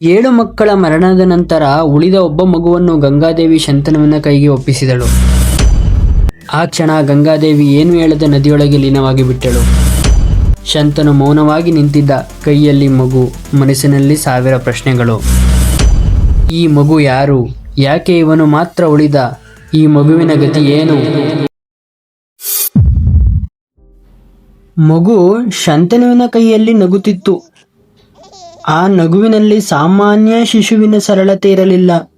ಏಳು ಮಕ್ಕಳ ಮರಣದ ನಂತರ ಉಳಿದ ಒಬ್ಬ ಮಗುವನ್ನು ಗಂಗಾದೇವಿ ಶಂತನುವಿನ ಕೈಗೆ ಒಪ್ಪಿಸಿದಳು. ಆ ಕ್ಷಣ ಗಂಗಾದೇವಿ ಏನು ಹೇಳದ ನದಿಯೊಳಗೆ ಲೀನವಾಗಿ ಬಿಟ್ಟಳು. ಶಂತನು ಮೌನವಾಗಿ ನಿಂತಿದ್ದ ಕೈಯಲ್ಲಿ ಮಗು, ಮನಸ್ಸಿನಲ್ಲಿ ಸಾವಿರ ಪ್ರಶ್ನೆಗಳು. ಈ ಮಗು ಯಾರು? ಯಾಕೆ ಇವನು ಮಾತ್ರ ಉಳಿದ? ಈ ಮಗುವಿನ ಗತಿ ಏನು? ಮಗು ಶಂತನುವಿನ ಕೈಯಲ್ಲಿ ನಗುತ್ತಿತ್ತು. ಆ ನಗುವಿನಲ್ಲಿ ಸಾಮಾನ್ಯ ಶಿಶುವಿನ ಸರಳತೆ ಇರಲಿಲ್ಲ.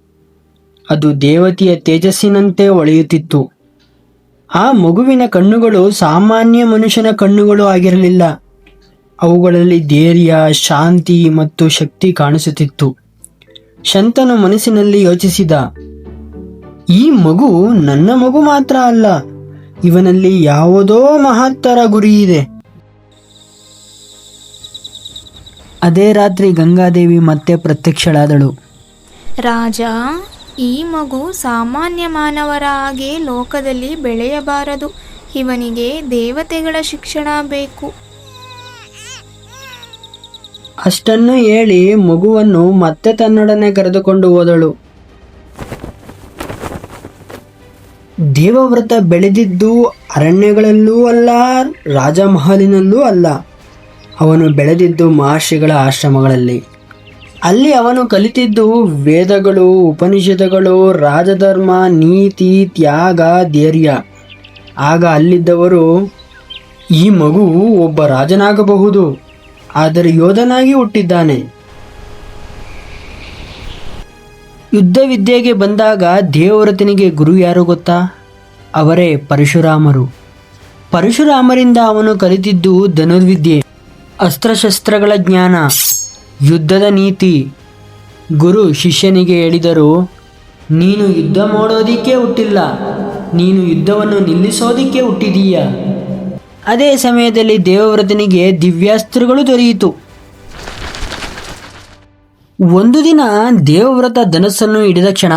ಅದು ದೇವತೆಯ ತೇಜಸ್ಸಿನಂತೆ ಒಳೆಯುತ್ತಿತ್ತು. ಆ ಮಗುವಿನ ಕಣ್ಣುಗಳು ಸಾಮಾನ್ಯ ಮನುಷ್ಯನ ಕಣ್ಣುಗಳು ಆಗಿರಲಿಲ್ಲ. ಅವುಗಳಲ್ಲಿ ಧೈರ್ಯ, ಶಾಂತಿ ಮತ್ತು ಶಕ್ತಿ ಕಾಣಿಸುತ್ತಿತ್ತು. ಶಂತನು ಮನಸ್ಸಿನಲ್ಲಿ ಯೋಚಿಸಿದ, ಈ ಮಗು ನನ್ನ ಮಗು ಮಾತ್ರ ಅಲ್ಲ, ಇವನಲ್ಲಿ ಯಾವುದೋ ಮಹತ್ತರ ಗುರಿ ಇದೆ. ಅದೇ ರಾತ್ರಿ ಗಂಗಾದೇವಿ ಮತ್ತೆ ಪ್ರತ್ಯಕ್ಷಳಾದಳು. ರಾಜ ಈ ಮಗು ಸಾಮಾನ್ಯ ಮಾನವರ ಹಾಗೆ ಲೋಕದಲ್ಲಿ ಬೆಳೆಯಬಾರದು. ಇವನಿಗೆ ದೇವತೆಗಳ ಶಿಕ್ಷಣ ಬೇಕು. ಅಷ್ಟನ್ನು ಹೇಳಿ ಮಗುವನ್ನು ಮತ್ತೆ ತನ್ನೊಡನೆ ಕರೆದುಕೊಂಡು ಹೋದಳು. ದೇವವ್ರತ ಬೆಳೆದಿದ್ದು ಅರಣ್ಯಗಳಲ್ಲೂ ಅಲ್ಲ ರಾಜಮಹಲಿನಲ್ಲೂ ಅಲ್ಲ. ಅವನು ಬೆಳೆದಿದ್ದು ಮಹರ್ಷಿಗಳ ಆಶ್ರಮಗಳಲ್ಲಿ. ಅಲ್ಲಿ ಅವನು ಕಲಿತಿದ್ದು ವೇದಗಳು, ಉಪನಿಷತ್ತುಗಳು, ರಾಜಧರ್ಮ, ನೀತಿ, ತ್ಯಾಗ, ಧೈರ್ಯ. ಆಗ ಅಲ್ಲಿದ್ದವರು, ಈ ಮಗು ಒಬ್ಬ ರಾಜನಾಗಬಹುದು, ಆದರೆ ಯೋಧನಾಗಿ ಹುಟ್ಟಿದ್ದಾನೆ. ಯುದ್ಧ ವಿದ್ಯೆಗೆ ಬಂದಾಗ ದೇವರತನಿಗೆ ಗುರು ಯಾರು ಗೊತ್ತಾ? ಅವರೇ ಪರಶುರಾಮರು. ಪರಶುರಾಮರಿಂದ ಅವನು ಕಲಿತಿದ್ದು ಧನುರ್ವಿದ್ಯೆ. ಅಸ್ತ್ರಶಸ್ತ್ರಗಳ ಜ್ಞಾನ, ಯುದ್ಧದ ನೀತಿ. ಗುರು ಶಿಷ್ಯನಿಗೆ ಹೇಳಿದರು, ನೀನು ಯುದ್ಧ ಮಾಡೋದಿಕ್ಕೆ ಹುಟ್ಟಿಲ್ಲ, ನೀನು ಯುದ್ಧವನ್ನು ನಿಲ್ಲಿಸೋದಿಕ್ಕೆ ಹುಟ್ಟಿದೀಯ. ಅದೇ ಸಮಯದಲ್ಲಿ ದೇವವ್ರತನಿಗೆ ದಿವ್ಯಾಸ್ತ್ರಗಳು ದೊರೆಯಿತು. ಒಂದು ದಿನ ದೇವವ್ರತ ಧನಸ್ಸನ್ನು ಹಿಡಿದ ಕ್ಷಣ,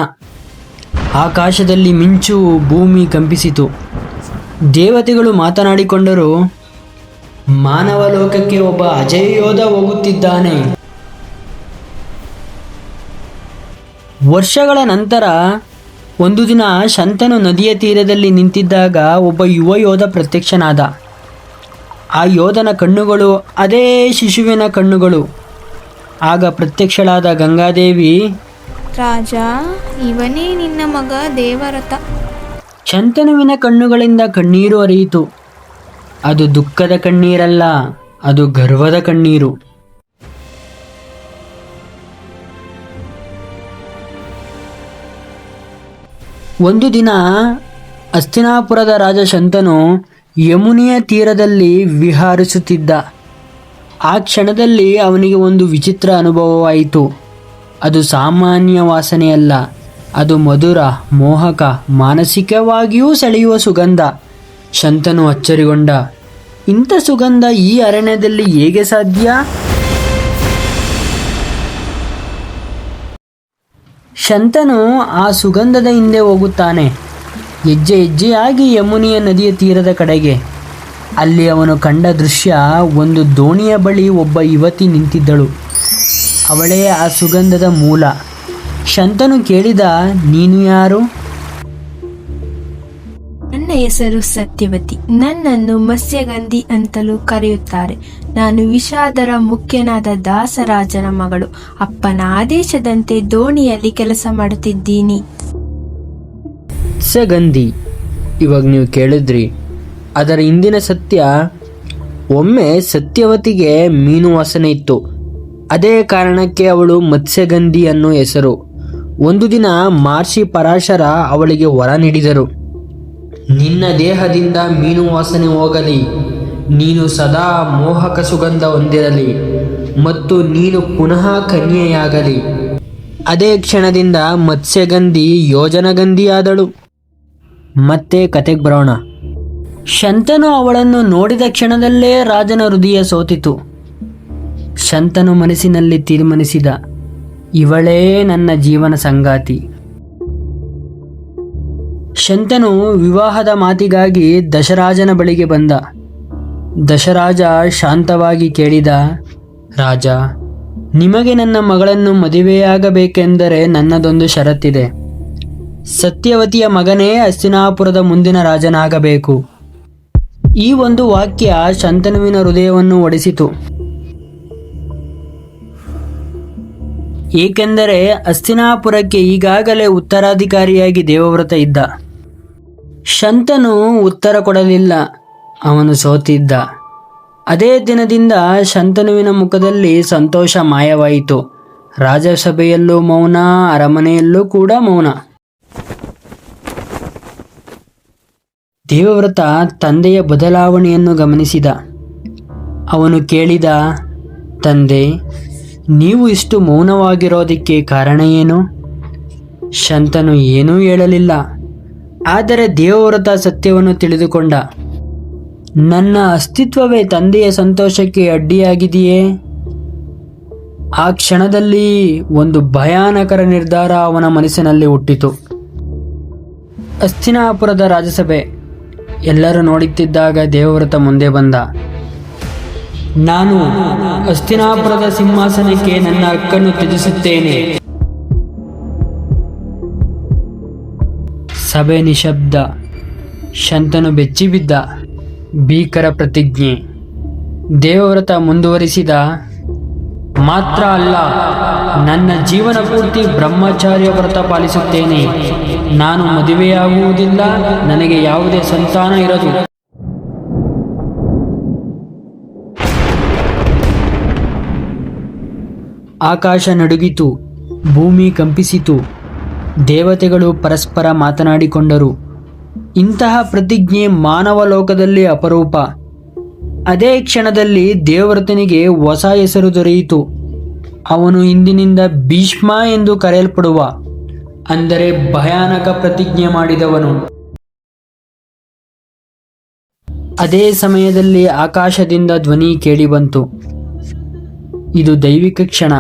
ಆಕಾಶದಲ್ಲಿ ಮಿಂಚು ಭೂಮಿ ಕಂಪಿಸಿತು. ದೇವತೆಗಳು ಮಾತನಾಡಿಕೊಂಡರು ಮಾನವ ಲೋಕಕ್ಕೆ ಒಬ್ಬ ಅಜಯ ಯೋಧ ಹೋಗುತ್ತಿದ್ದಾನೆ. ವರ್ಷಗಳ ನಂತರ ಒಂದು ದಿನ ಶಂತನು ನದಿಯ ತೀರದಲ್ಲಿ ನಿಂತಿದ್ದಾಗ ಒಬ್ಬ ಯುವ ಯೋಧ ಪ್ರತ್ಯಕ್ಷನಾದ. ಆ ಯೋಧನ ಕಣ್ಣುಗಳು ಅದೇ ಶಿಶುವಿನ ಕಣ್ಣುಗಳು. ಆಗ ಪ್ರತ್ಯಕ್ಷಳಾದ ಗಂಗಾದೇವಿ ರಾಜ ಇವನೇ ನಿನ್ನ ಮಗ ದೇವರಥ ಶಂತನುವಿನ ಕಣ್ಣುಗಳಿಂದ ಕಣ್ಣೀರು ಹರಿಯಿತು. ಅದು ದುಃಖದ ಕಣ್ಣೀರಲ್ಲ, ಅದು ಗರ್ವದ ಕಣ್ಣೀರು. ಒಂದು ದಿನ ಅಸ್ತಿನಾಪುರದ ರಾಜ ಶಂತನು ಯಮುನಿಯ ತೀರದಲ್ಲಿ ವಿಹಾರಿಸುತ್ತಿದ್ದ. ಆ ಕ್ಷಣದಲ್ಲಿ ಅವನಿಗೆ ಒಂದು ವಿಚಿತ್ರ ಅನುಭವವಾಯಿತು. ಅದು ಸಾಮಾನ್ಯ ವಾಸನೆಯಲ್ಲ, ಅದು ಮಧುರ, ಮೋಹಕ, ಮಾನಸಿಕವಾಗಿಯೂ ಸೆಳೆಯುವ ಸುಗಂಧ. ಶಂತನು ಅಚ್ಚರಿಗೊಂಡ ಇಂಥ ಸುಗಂಧ ಈ ಅರಣ್ಯದಲ್ಲಿ ಹೇಗೆ ಸಾಧ್ಯ? ಶಂತನು ಆ ಸುಗಂಧದ ಹಿಂದೆ ಹೋಗುತ್ತಾನೆ. ಹೆಜ್ಜೆ ಹೆಜ್ಜೆಯಾಗಿ ಯಮುನಿಯ ನದಿಯ ತೀರದ ಕಡೆಗೆ. ಅಲ್ಲಿ ಅವನು ಕಂಡ ದೃಶ್ಯ ಒಂದು ದೋಣಿಯ ಬಳಿ ಒಬ್ಬ ಯುವತಿ ನಿಂತಿದ್ದಳು. ಅವಳೇ ಆ ಸುಗಂಧದ ಮೂಲ. ಶಂತನು ಕೇಳಿದ, ನೀನು ಯಾರು? ನನ್ನ ಹೆಸರು ಸತ್ಯವತಿ. ನನ್ನನ್ನು ಮತ್ಸ್ಯಗಂಧಿ ಅಂತಲೂ ಕರೆಯುತ್ತಾರೆ. ನಾನು ವಿಷಾದರ ಮುಖ್ಯನಾದ ದಾಸರಾಜನ ಮಗಳು. ಅಪ್ಪನ ಆದೇಶದಂತೆ ದೋಣಿಯಲ್ಲಿ ಕೆಲಸ ಮಾಡುತ್ತಿದ್ದೀನಿ. ಸಗಂಧಿ ಇವಾಗ ನೀವು ಕೇಳಿದ್ರಿ. ಅದರ ಹಿಂದಿನ ಸತ್ಯ, ಒಮ್ಮೆ ಸತ್ಯವತಿಗೆ ಮೀನು ವಾಸನೆ ಇತ್ತು. ಅದೇ ಕಾರಣಕ್ಕೆ ಅವಳು ಮತ್ಸ್ಯಗಂಧಿ ಅನ್ನೋ ಹೆಸರು. ಒಂದು ದಿನ ಮಹರ್ಷಿ ಪರಾಶರ ಅವಳಿಗೆ ವರ ನೀಡಿದರು. ನಿನ್ನ ದೇಹದಿಂದ ಮೀನು ವಾಸನೆ ಹೋಗಲಿ. ನೀನು ಸದಾ ಮೋಹಕ ಸುಗಂಧ ಹೊಂದಿರಲಿ ಮತ್ತು ನೀನು ಪುನಃ ಕನ್ಯೆಯಾಗಲಿ. ಅದೇ ಕ್ಷಣದಿಂದ ಮತ್ಸ್ಯಗಂಧಿ ಯೋಜನಗಂಧಿಯಾದಳು. ಮತ್ತೆ ಕತೆಗೆ ಬರೋಣ. ಶಂತನು ಅವಳನ್ನು ನೋಡಿದ ಕ್ಷಣದಲ್ಲೇ ರಾಜನ ಹೃದಯ ಸೋತಿತು. ಶಂತನು ಮನಸ್ಸಿನಲ್ಲಿ ತೀರ್ಮಾನಿಸಿದ, ಇವಳೇ ನನ್ನ ಜೀವನ ಸಂಗಾತಿ. ಶಂತನು ವಿವಾಹದ ಮಾತಿಗಾಗಿ ದಶರಾಜನ ಬಳಿಗೆ ಬಂದ. ದಶರಾಜ ಶಾಂತವಾಗಿ ಕೇಳಿದ, ರಾಜ, ನಿಮಗೆ ನನ್ನ ಮಗಳನ್ನು ಮದುವೆಯಾಗಬೇಕೆಂದರೆ ನನ್ನದೊಂದು ಷರತ್ತಿದೆ. ಸತ್ಯವತಿಯ ಮಗನೇ ಅಸ್ತಿನಾಪುರದ ಮುಂದಿನ ರಾಜನಾಗಬೇಕು. ಈ ಒಂದು ವಾಕ್ಯ ಶಂತನುವಿನ ಹೃದಯವನ್ನು ಒಡೆಸಿತು. ಏಕೆಂದರೆ ಅಸ್ತಿನಾಪುರಕ್ಕೆ ಈಗಾಗಲೇ ಉತ್ತರಾಧಿಕಾರಿಯಾಗಿ ದೇವವ್ರತ ಇದ್ದ. ಶಂತನು ಉತ್ತರ ಕೊಡಲಿಲ್ಲ. ಅವನು ಸೋತಿದ್ದ. ಅದೇ ದಿನದಿಂದ ಶಂತನುವಿನ ಮುಖದಲ್ಲಿ ಸಂತೋಷ ಮಾಯವಾಯಿತು. ರಾಜಸಭೆಯಲ್ಲೂ ಮೌನ, ಅರಮನೆಯಲ್ಲೂ ಕೂಡ ಮೌನ. ದೇವವ್ರತ ತಂದೆಯ ಬದಲಾವಣೆಯನ್ನು ಗಮನಿಸಿದ. ಅವನು ಕೇಳಿದ, ತಂದೆ, ನೀವು ಇಷ್ಟು ಮೌನವಾಗಿರೋದಕ್ಕೆ ಕಾರಣ ಏನು? ಶಂತನು ಏನೂ ಹೇಳಲಿಲ್ಲ. ಆದರೆ ದೇವವ್ರತ ಸತ್ಯವನ್ನು ತಿಳಿದುಕೊಂಡ. ನನ್ನ ಅಸ್ತಿತ್ವವೇ ತಂದೆಯ ಸಂತೋಷಕ್ಕೆ ಅಡ್ಡಿಯಾಗಿದೆಯೇ? ಆ ಕ್ಷಣದಲ್ಲಿ ಒಂದು ಭಯಾನಕರ ನಿರ್ಧಾರ ಅವನ ಮನಸ್ಸಿನಲ್ಲಿ ಹುಟ್ಟಿತು. ಅಸ್ಥಿನಾಪುರದ ರಾಜಸಭೆ. ಎಲ್ಲರೂ ನೋಡುತ್ತಿದ್ದಾಗ ದೇವವ್ರತ ಮುಂದೆ ಬಂದ. ನಾನು ಅಸ್ಥಿನಾಪುರದ ಸಿಂಹಾಸನಕ್ಕೆ ನನ್ನ ಹಕ್ಕನ್ನು ತ್ಯಜಿಸುತ್ತೇನೆ. ಸಭೆ ನಿಶಬ್ದ, ಶಂತನು ಬೆಚ್ಚಿಬಿದ್ದ ಭೀಕರ ಪ್ರತಿಜ್ಞೆ. ದೇವವ್ರತ ಮುಂದುವರಿಸಿದ, ಮಾತ್ರ ಅಲ್ಲ, ನನ್ನ ಜೀವನ ಪೂರ್ತಿ ಬ್ರಹ್ಮಚಾರ್ಯ ವ್ರತ ಪಾಲಿಸುತ್ತೇನೆ. ನಾನು ಮದುವೆಯಾಗುವುದಿಲ್ಲ, ನನಗೆ ಯಾವುದೇ ಸಂತಾನ ಇರದು. ಆಕಾಶ ನಡುಗಿತು, ಭೂಮಿ ಕಂಪಿಸಿತು. ದೇವತೆಗಳು ಪರಸ್ಪರ ಮಾತನಾಡಿಕೊಂಡರು. ಇಂತಹ ಪ್ರತಿಜ್ಞೆ ಮಾನವ ಲೋಕದಲ್ಲಿ ಅಪರೂಪ. ಅದೇ ಕ್ಷಣದಲ್ಲಿ ದೇವವ್ರತನಿಗೆ ಹೊಸ ಹೆಸರು ದೊರೆಯಿತು. ಅವನು ಇಂದಿನಿಂದ ಭೀಷ್ಮ ಎಂದು ಕರೆಯಲ್ಪಡುವ, ಅಂದರೆ ಭಯಾನಕ ಪ್ರತಿಜ್ಞೆ ಮಾಡಿದವನು. ಅದೇ ಸಮಯದಲ್ಲಿ ಆಕಾಶದಿಂದ ಧ್ವನಿ ಕೇಳಿಬಂತು. ಇದು ದೈವಿಕ ಕ್ಷಣ.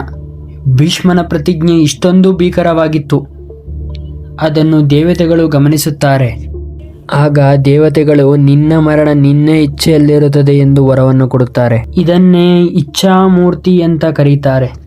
ಭೀಷ್ಮನ ಪ್ರತಿಜ್ಞೆ ಇಷ್ಟೊಂದು ಭೀಕರವಾಗಿತ್ತು. ಅದನ್ನು ದೇವತೆಗಳು ಗಮನಿಸುತ್ತಾರೆ. ಆಗ ದೇವತೆಗಳು ನಿನ್ನ ಮರಣ ನಿನ್ನ ಇಚ್ಛೆಯಲ್ಲಿರುತ್ತದೆ ಎಂದು ವರವನ್ನು ಕೊಡುತ್ತಾರೆ. ಇದನ್ನೇ ಇಚ್ಛಾಮೂರ್ತಿ ಅಂತ ಕರೀತಾರೆ.